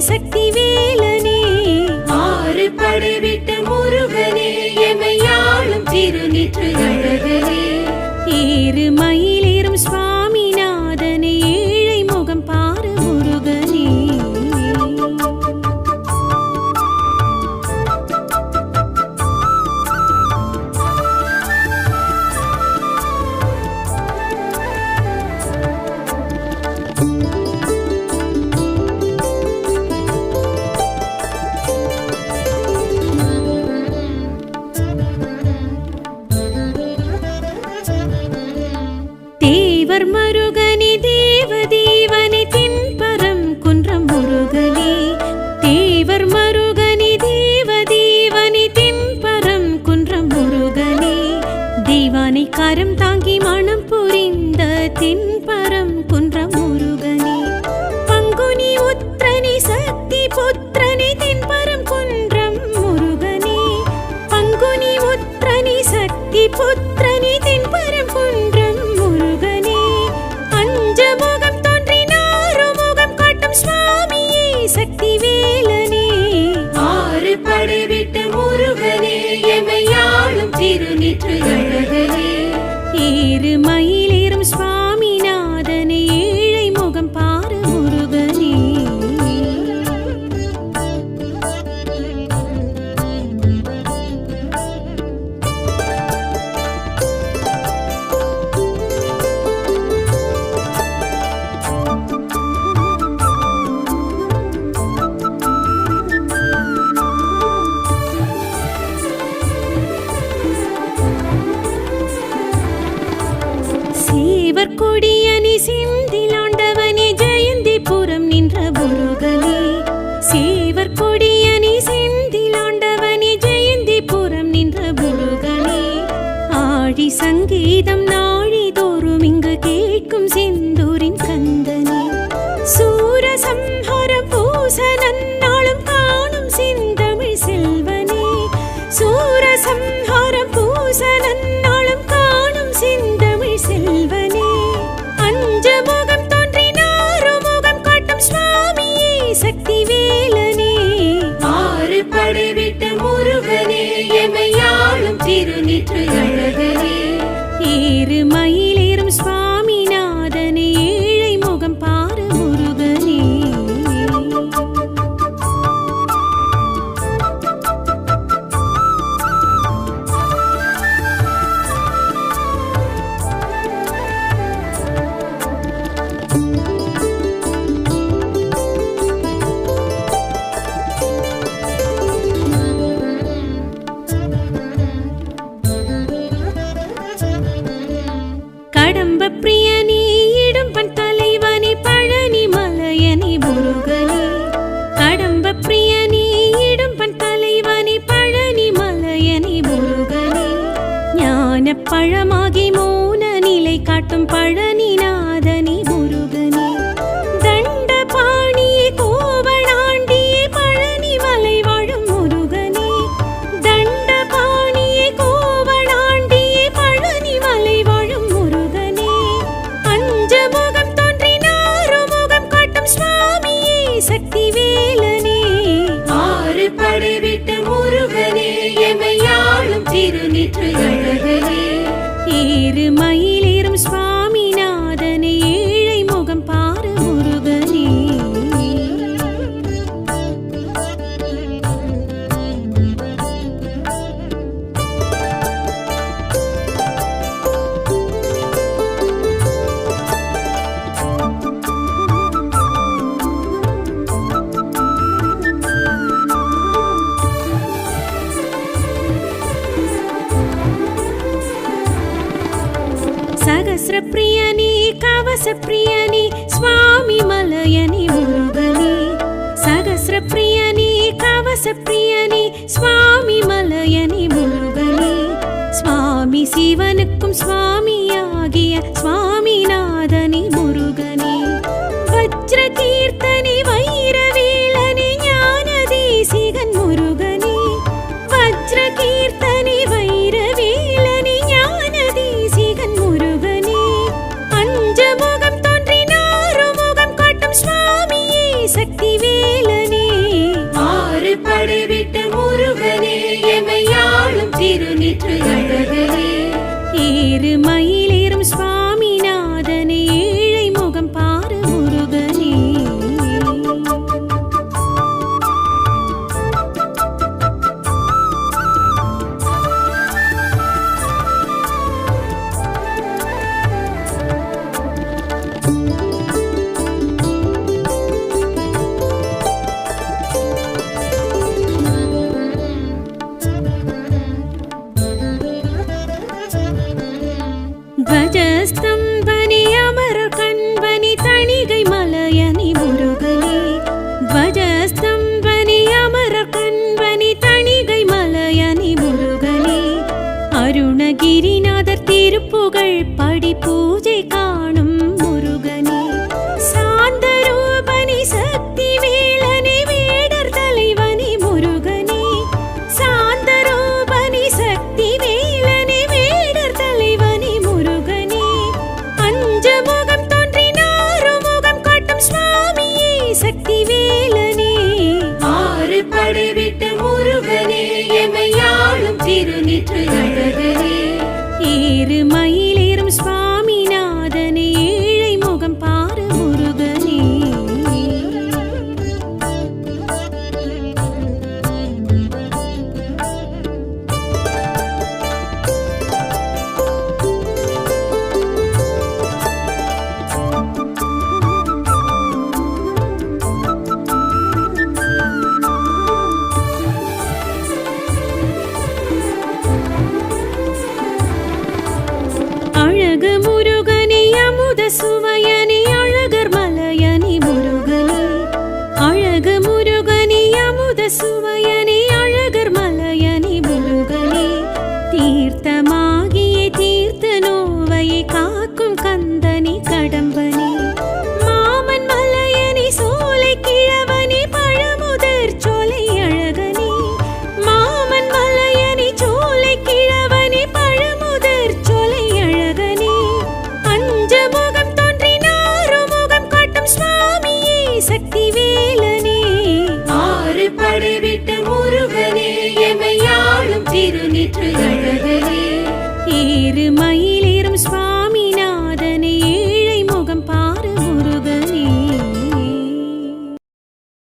சக்தி வேலனே. ஆறு படைவிட்ட முருகனே எமையாளும் திருநிற்று அழகனே. ஏறு திருநிற்று எழுதலே ஏறு மயிலேறும் சுவாமி சீவர் கொடியணி சிந்திலாண்டவனே ஜெயந்திபுரம் நின்ற முருகனே. சீவர் கொடியணி சிந்திலாண்டவனே ஜெயந்திபுரம் நின்ற முருகனே. ஆழி சங்கீதம் நாழிதோறும் இங்கு கேட்கும் செந்தூரின் கந்தனே. சூ வெற்றிவேல மந்திரப்பிரியனி கவசப்பிரியனி சுவாமி மலயனி முருகனி சகசிரப்பிரியனி கவசப்பிரியனி சுவாமி மலயனி முருகனி சுவாமி சிவனுக்கும் சுவாமியாகிய சுவாமிநாதனி முருகனே. வஜ்ர கீர்த்தனி வைரவேலனி ஞானதேசிகன் முருகனே. வஜ்ர கீர்த்தனி திருநிற்று அழகையே भजस्तम्